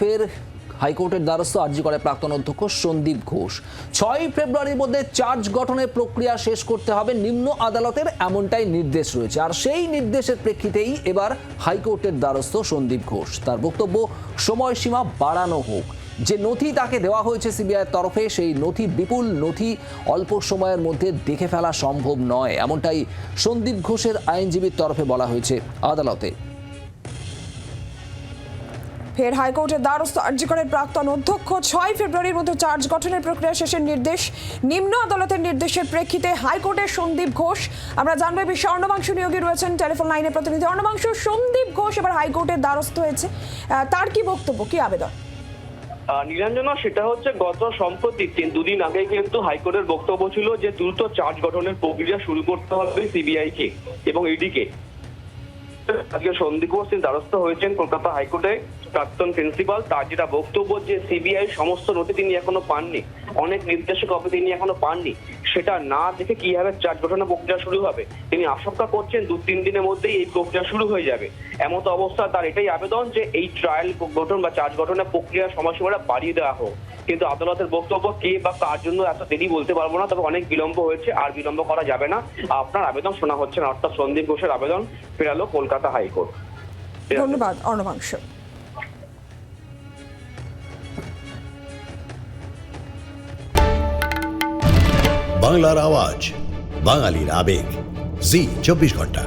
ফের হাইকোর্টের দ্বারস্থ আর্জি করে প্রাক্তন অধ্যক্ষ সন্দীপ ঘোষ। ছয় ফেব্রুয়ারির মধ্যে চার্জ গঠনের প্রক্রিয়া শেষ করতে হবে নিম্ন আদালতের এমনটাই নির্দেশ রয়েছে। আর সেই নির্দেশের প্রেক্ষিতেই এবার হাইকোর্টের দ্বারস্থ সন্দীপ ঘোষ। তার বক্তব্য, সময়সীমা বাড়ানো হোক। যে নথি তাকে দেওয়া হয়েছে সিবিআইয়ের তরফে, সেই নথি বিপুল নথি অল্প সময়ের মধ্যে দেখে ফেলা সম্ভব নয়, এমনটাই সন্দীপ ঘোষের আইনজীবীর তরফে বলা হয়েছে আদালতে। ফের হাইকোর্টের দ্বারস্থ আর্জিকরের প্রাক্তন অধ্যক্ষ। ছয় ফেব্রুয়ারির মধ্যে চার্জ গঠনের প্রক্রিয়া শেষের নির্দেশ নিম্ন আদালতের নির্দেশের প্রেক্ষিতে হাইকোর্টের সন্দীপ ঘোষ। আমরা জানব বিষয়ে অর্ণবাংশু নিয়োগী রয়েছেন টেলিফোন লাইনে প্রতিনিধি। অর্ণবাংশু সন্দীপ ঘোষ এবার হাইকোর্টের দ্বারস্থ হয়েছে। তার কি বক্তব্য কি আবেদন? আহ, নীলাঞ্জনা সেটা হচ্ছে গত সম্প্রতি তিন দুদিন আগে কিন্তু হাইকোর্টের বক্তব্য ছিল যে দ্রুত চার্জ গঠনের প্রক্রিয়া শুরু করতে হবে সিবিআই কে এবং ইডি কে আজকে সন্দীপ ঘোষ দ্বারস্থ হয়েছেন কলকাতা হাইকোর্টে। প্রাক্তন প্রিন্সিপাল তার যেটা বক্তব্য যে সিবিআই সমস্ত নথি তিনি এখনও পাননি, অনেক নির্দেশক কপি তিনি এখনও পাননি, সেটা না দেখে কীভাবে চার্জ গঠনের প্রক্রিয়া শুরু হবে? তিনি আশঙ্কা করছেন দু তিন দিনের মধ্যেই এই প্রক্রিয়া শুরু হয়ে যাবে। এমত অবস্থা তার এটাই আবেদন যে এই ট্রায়াল গঠন বা চার্জ গঠনের প্রক্রিয়া সময়সীমাটা বাড়িয়ে দেওয়া হোক। কিন্তু আদালতের বক্তব্য কে বা কার জন্য এত দেরি বলতে পারব না তবে অনেক বিলম্ব হয়েছে আর বিলম্ব করা যাবে না। আপনার আবেদন শোনা হচ্ছে না অর্থাৎ সন্দীপ ঘোষের আবেদন ফেরালো কলকাতা হাইকোর্ট। ধন্যবাদ অর্ণবাংশু। বাংলার আওয়াজ বাঙালির আবেগ। জি চব্বিশ ঘণ্টা।